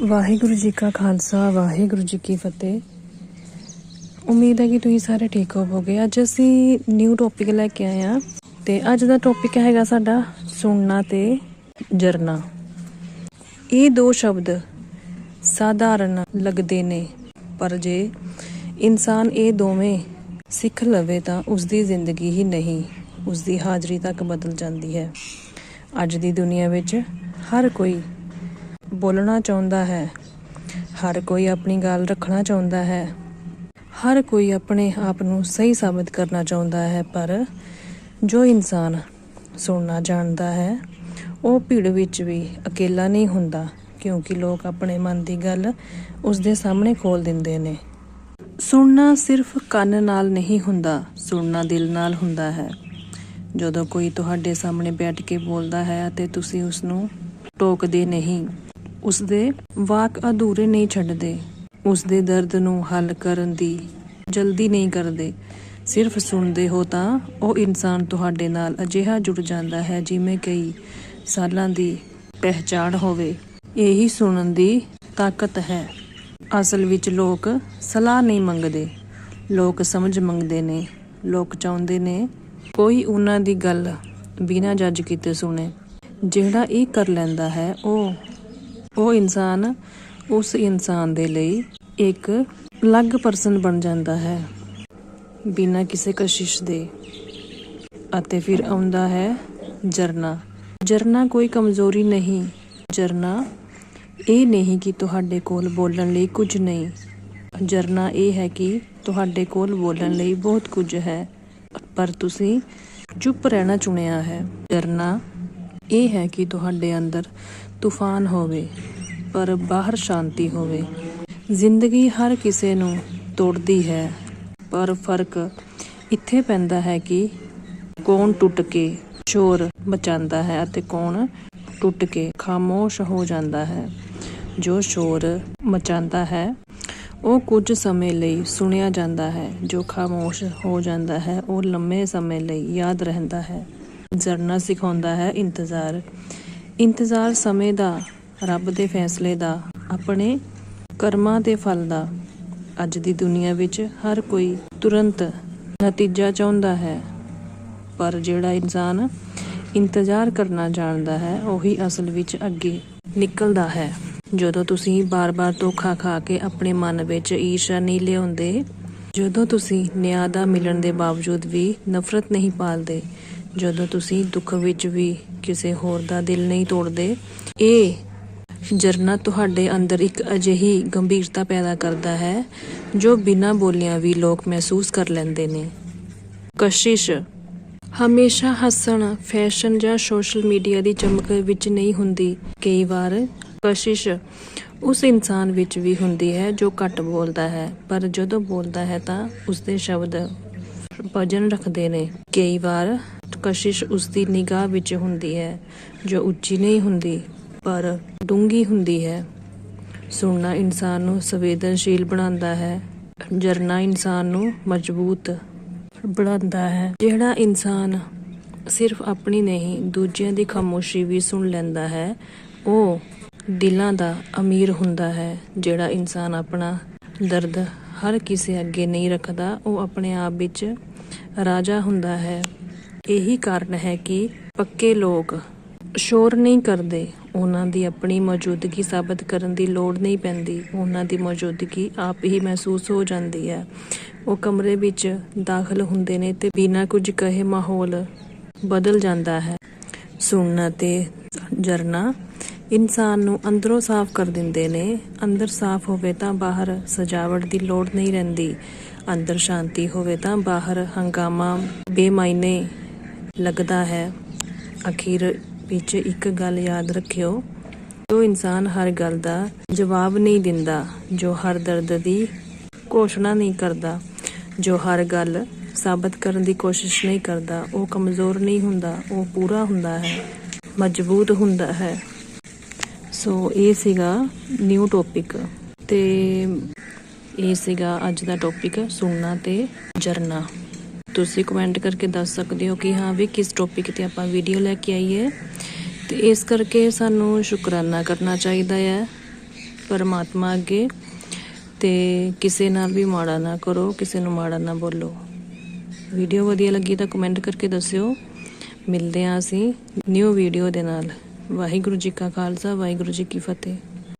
ਵਾਹਿਗੁਰੂ ਜੀ ਕਾ ਖਾਲਸਾ, ਵਾਹਿਗੁਰੂ ਜੀ ਕੀ ਫਤਿਹ। ਉਮੀਦ ਹੈ ਕਿ ਤੁਸੀਂ ਸਾਰੇ ਠੀਕ ਹੋਵੋਗੇ। ਅੱਜ ਅਸੀਂ ਨਿਊ ਟੌਪਿਕ ਲੈ ਕੇ ਆਏ ਹਾਂ ਤੇ ਅੱਜ ਦਾ ਟੌਪਿਕ ਹੈਗਾ ਸਾਡਾ ਸੁਣਨਾ ਤੇ ਜਰਨਾ। ਇਹ ਦੋ ਸ਼ਬਦ ਸਾਧਾਰਨ ਲੱਗਦੇ ਨੇ, ਪਰ ਜੇ ਇਨਸਾਨ ਇਹ ਦੋਵੇਂ ਸਿੱਖ ਲਵੇ ਤਾਂ ਉਸ ਦੀ ਜ਼ਿੰਦਗੀ ਹੀ ਨਹੀਂ ਉਸ ਦੀ ਹਾਜ਼ਰੀ ਤੱਕ ਬਦਲ ਜਾਂਦੀ ਹੈ। ਅੱਜ ਦੀ ਦੁਨੀਆ ਵਿੱਚ ਹਰ ਕੋਈ ਬੋਲਣਾ ਚਾਹੁੰਦਾ ਹੈ। ਹਰ ਕੋਈ ਆਪਣੀ ਗੱਲ ਰੱਖਣਾ ਚਾਹੁੰਦਾ ਹੈ। ਹਰ ਕੋਈ ਆਪਣੇ ਆਪ ਨੂੰ ਸਹੀ ਸਾਬਤ ਕਰਨਾ ਚਾਹੁੰਦਾ ਹੈ, ਪਰ ਜੋ ਇਨਸਾਨ ਸੁਣਨਾ ਜਾਣਦਾ ਹੈ, ਉਹ ਭੀੜ ਵਿੱਚ ਵੀ ਇਕੱਲਾ ਨਹੀਂ ਹੁੰਦਾ, ਕਿਉਂਕਿ ਲੋਕ ਆਪਣੇ ਮਨ ਦੀ ਗੱਲ ਉਸ ਦੇ ਸਾਹਮਣੇ ਖੋਲ ਦਿੰਦੇ ਨੇ। ਸੁਣਨਾ ਸਿਰਫ ਕੰਨ ਨਾਲ ਨਹੀਂ ਹੁੰਦਾ, ਸੁਣਨਾ ਦਿਲ ਨਾਲ ਹੁੰਦਾ ਹੈ। ਜਦੋਂ ਕੋਈ ਤੁਹਾਡੇ ਸਾਹਮਣੇ ਬੈਠ ਕੇ ਬੋਲਦਾ ਹੈ ਅਤੇ ਤੁਸੀਂ ਉਸ ਨੂੰ ਟੋਕਦੇ ਨਹੀਂ ਉਸ ਦੇ ਵਾਕ ਅਧੂਰੇ ਨਹੀਂ ਛੱਡਦੇ। ਉਸ ਦੇ ਦਰਦ ਨੂੰ ਹੱਲ ਕਰਨ ਦੀ ਜਲਦੀ ਨਹੀਂ ਕਰਦੇ। ਸਿਰਫ ਸੁਣਦੇ ਹੋ ਤਾਂ ਉਹ ਇਨਸਾਨ ਤੁਹਾਡੇ ਨਾਲ ਅਜਿਹਾ ਜੁੜ ਜਾਂਦਾ ਹੈ ਜਿਵੇਂ ਕਈ ਸਾਲਾਂ ਦੀ ਪਹਿਚਾਣ ਹੋਵੇ। ਇਹੀ ਸੁਣਨ ਦੀ ਤਾਕਤ ਹੈ। ਅਸਲ ਵਿੱਚ ਲੋਕ ਸਲਾਹ ਨਹੀਂ ਮੰਗਦੇ। ਲੋਕ ਸਮਝ ਮੰਗਦੇ ਨੇ। ਲੋਕ ਚਾਹੁੰਦੇ ਨੇ ਕੋਈ ਉਹਨਾਂ ਦੀ ਗੱਲ ਬਿਨਾਂ ਜੱਜ ਕੀਤੇ ਸੁਣੇ। ਜਿਹੜਾ ਇਹ ਕਰ ਲੈਂਦਾ ਹੈ, ਉਹ ਉਹ ਇਨਸਾਨ, ਉਸ ਇਨਸਾਨ ਦੇ ਲਈ ਇੱਕ ਅਲੱਗ ਪਰਸਨ ਬਣ ਜਾਂਦਾ ਹੈ, ਬਿਨਾਂ ਕਿਸੇ ਕਸ਼ਿਸ਼ ਦੇ। ਅਤੇ ਫਿਰ ਆਉਂਦਾ ਹੈ ਜਰਨਾ। ਜਰਨਾ ਕੋਈ ਕਮਜ਼ੋਰੀ ਨਹੀਂ। ਜਰਨਾ ਇਹ ਨਹੀਂ ਕਿ ਤੁਹਾਡੇ ਕੋਲ ਬੋਲਣ ਲਈ ਕੁਝ ਨਹੀਂ। ਜਰਨਾ ਇਹ ਹੈ ਕਿ ਤੁਹਾਡੇ ਕੋਲ ਬੋਲਣ ਲਈ ਬਹੁਤ ਕੁਝ ਹੈ, ਪਰ ਤੁਸੀਂ ਚੁੱਪ ਰਹਿਣਾ ਚੁਣਿਆ ਹੈ। ਜਰਨਾ ਇਹ ਹੈ ਕਿ ਤੁਹਾਡੇ ਅੰਦਰ ਤੂਫਾਨ ਹੋਵੇ, ਪਰ ਬਾਹਰ ਸ਼ਾਂਤੀ ਹੋਵੇ। ਜ਼ਿੰਦਗੀ ਹਰ ਕਿਸੇ ਨੂੰ ਤੋੜਦੀ ਹੈ, ਪਰ ਫ਼ਰਕ ਇੱਥੇ ਪੈਂਦਾ ਹੈ ਕਿ ਕੌਣ ਟੁੱਟ ਕੇ ਸ਼ੋਰ ਮਚਾਉਂਦਾ ਹੈ ਅਤੇ ਕੌਣ ਟੁੱਟ ਕੇ ਖਾਮੋਸ਼ ਹੋ ਜਾਂਦਾ ਹੈ। ਜੋ ਸ਼ੋਰ ਮਚਾਉਂਦਾ ਹੈ, ਉਹ ਕੁਝ ਸਮੇਂ ਲਈ ਸੁਣਿਆ ਜਾਂਦਾ ਹੈ, ਜੋ ਖਾਮੋਸ਼ ਹੋ ਜਾਂਦਾ ਹੈ, ਉਹ ਲੰਮੇ ਸਮੇਂ ਲਈ ਯਾਦ ਰਹਿੰਦਾ ਹੈ। ਜਰਨਾ ਸਿਖਾਉਂਦਾ ਹੈ ਇੰਤਜ਼ਾਰ। ਇੰਤਜ਼ਾਰ ਸਮੇਂ ਦਾ, ਰੱਬ ਦੇ ਫੈਸਲੇ ਦਾ, ਆਪਣੇ ਕਰਮਾਂ ਦੇ ਫਲ ਦਾ। ਅੱਜ ਦੀ ਦੁਨੀਆ ਵਿੱਚ ਹਰ ਕੋਈ ਤੁਰੰਤ ਨਤੀਜਾ ਚਾਹੁੰਦਾ ਹੈ। ਪਰ ਜਿਹੜਾ ਇਨਸਾਨ ਇੰਤਜ਼ਾਰ ਕਰਨਾ ਜਾਣਦਾ ਹੈ, ਉਹੀ ਅਸਲ ਵਿੱਚ ਅੱਗੇ ਨਿਕਲਦਾ ਹੈ। ਜਦੋਂ ਤੁਸੀਂ ਬਾਰ-ਬਾਰ ਧੋਖਾ ਖਾ ਕੇ ਆਪਣੇ ਮਨ ਵਿੱਚ ਈਰਸ਼ਾ ਨਹੀਂ ਲਿਆਉਂਦੇ, ਜਦੋਂ ਤੁਸੀਂ ਨਿਆਂ ਦਾ ਮਿਲਣ ਦੇ ਬਾਵਜੂਦ ਵੀ ਨਫ਼ਰਤ ਨਹੀਂ ਪਾਲਦੇ ਜਦੋਂ ਤੁਸੀਂ ਦੁੱਖ ਵਿੱਚ ਵੀ ਕਿਸੇ ਹੋਰ ਦਾ ਦਿਲ ਨਹੀਂ ਤੋੜਦੇ, ਇਹ ਜਰਨਾ ਤੁਹਾਡੇ ਅੰਦਰ ਇੱਕ ਅਜਿਹੀ ਗੰਭੀਰਤਾ ਪੈਦਾ ਕਰਦਾ ਹੈ, ਜੋ ਬਿਨਾਂ ਬੋਲਿਆਂ ਵੀ ਲੋਕ ਮਹਿਸੂਸ ਕਰ ਲੈਂਦੇ ਨੇ। ਕਸ਼ਿਸ਼। ਹਮੇਸ਼ਾ ਹੱਸਣ, ਫੈਸ਼ਨ ਜਾਂ ਸੋਸ਼ਲ ਮੀਡੀਆ ਦੀ ਚਮਕ ਵਿੱਚ ਨਹੀਂ ਹੁੰਦੀ, ਕਈ ਵਾਰ ਕਸ਼ਿਸ਼ ਉਸ ਇਨਸਾਨ ਵਿੱਚ ਵੀ ਹੁੰਦੀ ਹੈ, ਜੋ ਘੱਟ ਬੋਲਦਾ ਹੈ, ਪਰ ਜਦੋਂ ਬੋਲਦਾ ਹੈ ਤਾਂ ਉਸ ਦੇ ਸ਼ਬਦ ਵਜਨ ਰੱਖਦੇ ਨੇ। ਕਈ ਵਾਰ ਕਸ਼ਿਸ਼ ਉਸ ਦੀ ਨਿਗਾਹ ਵਿੱਚ ਹੁੰਦੀ ਹੈ, ਜੋ ਉੱਚੀ ਨਹੀਂ ਹੁੰਦੀ, ਪਰ ਡੂੰਗੀ ਹੁੰਦੀ ਹੈ। ਸੁਣਨਾ ਇਨਸਾਨ ਨੂੰ ਸੰਵੇਦਨਸ਼ੀਲ ਬਣਾਉਂਦਾ ਹੈ, ਜਰਨਾ ਇਨਸਾਨ ਨੂੰ ਮਜ਼ਬੂਤ ਬਣਾਉਂਦਾ ਹੈ। ਜਿਹੜਾ ਇਨਸਾਨ ਸਿਰਫ ਆਪਣੀ ਨਹੀਂ, ਦੂਜਿਆਂ ਦੀ ਖਾਮੋਸ਼ੀ ਵੀ ਸੁਣ ਲੈਂਦਾ ਹੈ, ਉਹ ਦਿਲਾਂ ਦਾ ਅਮੀਰ ਹੁੰਦਾ ਹੈ। ਜਿਹੜਾ ਇਨਸਾਨ ਆਪਣਾ ਦਰਦ ਹਰ ਕਿਸੇ ਅੱਗੇ ਨਹੀਂ ਰੱਖਦਾ, ਉਹ ਆਪਣੇ ਆਪ ਵਿੱਚ ਰਾਜਾ ਹੁੰਦਾ ਹੈ। ਇਹੀ ਕਾਰਨ ਹੈ ਕਿ ਪੱਕੇ ਲੋਕ ਸ਼ੋਰ ਨਹੀਂ ਕਰਦੇ। ਉਹਨਾਂ ਦੀ ਆਪਣੀ ਮੌਜੂਦਗੀ ਸਾਬਤ ਕਰਨ ਦੀ ਲੋੜ ਨਹੀਂ ਪੈਂਦੀ। ਉਹਨਾਂ ਦੀ ਮੌਜੂਦਗੀ ਆਪ ਹੀ ਮਹਿਸੂਸ ਹੋ ਜਾਂਦੀ ਹੈ। ਉਹ ਕਮਰੇ ਵਿੱਚ ਦਾਖਲ ਹੁੰਦੇ ਨੇ ਤੇ ਬਿਨਾਂ ਕੁਝ ਕਹੇ ਮਾਹੌਲ ਬਦਲ ਜਾਂਦਾ ਹੈ। ਸੁਣਨਾ ਤੇ ਜਰਨਾ ਇਨਸਾਨ ਨੂੰ ਅੰਦਰੋਂ ਸਾਫ਼ ਕਰ ਦਿੰਦੇ ਨੇ। ਅੰਦਰ ਸਾਫ਼ ਹੋਵੇ ਤਾਂ ਬਾਹਰ ਸਜਾਵਟ ਦੀ ਲੋੜ ਨਹੀਂ ਰਹਿੰਦੀ। ਅੰਦਰ ਸ਼ਾਂਤੀ ਹੋਵੇ ਤਾਂ ਬਾਹਰ ਹੰਗਾਮਾ, ਬੇਮਾਇਨੇ ਲੱਗਦਾ ਹੈ। ਅਖੀਰ ਵਿੱਚ ਇੱਕ ਗੱਲ ਯਾਦ ਰੱਖਿਓ। ਜੋ ਇਨਸਾਨ ਹਰ ਗੱਲ ਦਾ ਜਵਾਬ ਨਹੀਂ ਦਿੰਦਾ, ਜੋ ਹਰ ਦਰਦ ਦੀ ਘੋਸ਼ਣਾ ਨਹੀਂ ਕਰਦਾ, ਜੋ ਹਰ ਗੱਲ ਸਾਬਤ ਕਰਨ ਦੀ ਕੋਸ਼ਿਸ਼ ਨਹੀਂ ਕਰਦਾ, ਉਹ ਕਮਜ਼ੋਰ ਨਹੀਂ ਹੁੰਦਾ, ਉਹ ਪੂਰਾ ਹੁੰਦਾ ਹੈ, ਮਜ਼ਬੂਤ ਹੁੰਦਾ ਹੈ। ਸੋ ਇਹ ਸੀਗਾ ਨਿਊ ਟੌਪਿਕ ਤੇ ਇਹ ਸੀਗਾ ਅੱਜ ਦਾ ਟੌਪਿਕ ਸੁਣਨਾ ਤੇ ਜਰਨਾ। ਤੁਸੀਂ ਕਮੈਂਟ ਕਰਕੇ ਦੱਸ ਸਕਦੇ ਹੋ ਕਿ ਹਾਂ ਵੀ ਕਿਸ ਟੌਪਿਕ ਤੇ ਆਪਾਂ ਵੀਡੀਓ ਲੈ ਕੇ ਆਈਏ। ਤੇ ਇਸ ਕਰਕੇ ਸਾਨੂੰ ਸ਼ੁਕਰਾਨਾ ਕਰਨਾ ਚਾਹੀਦਾ ਹੈ ਪਰਮਾਤਮਾ ਅੱਗੇ। ਤੇ ਕਿਸੇ ਨਾਲ ਵੀ ਮਾੜਾ ਨਾ ਕਰੋ, ਕਿਸੇ ਨੂੰ ਮਾੜਾ ਨਾ ਬੋਲੋ। ਵੀਡੀਓ ਵਧੀਆ ਲੱਗੀ ਤਾਂ ਕਮੈਂਟ ਕਰਕੇ ਦੱਸਿਓ। ਮਿਲਦੇ ਹਾਂ ਅਸੀਂ ਨਿਊ ਵੀਡੀਓ ਦੇ ਨਾਲ। ਵਾਹਿਗੁਰੂ ਜੀ ਕਾ ਖਾਲਸਾ, ਵਾਹਿਗੁਰੂ ਜੀ ਕੀ ਫਤਿਹ।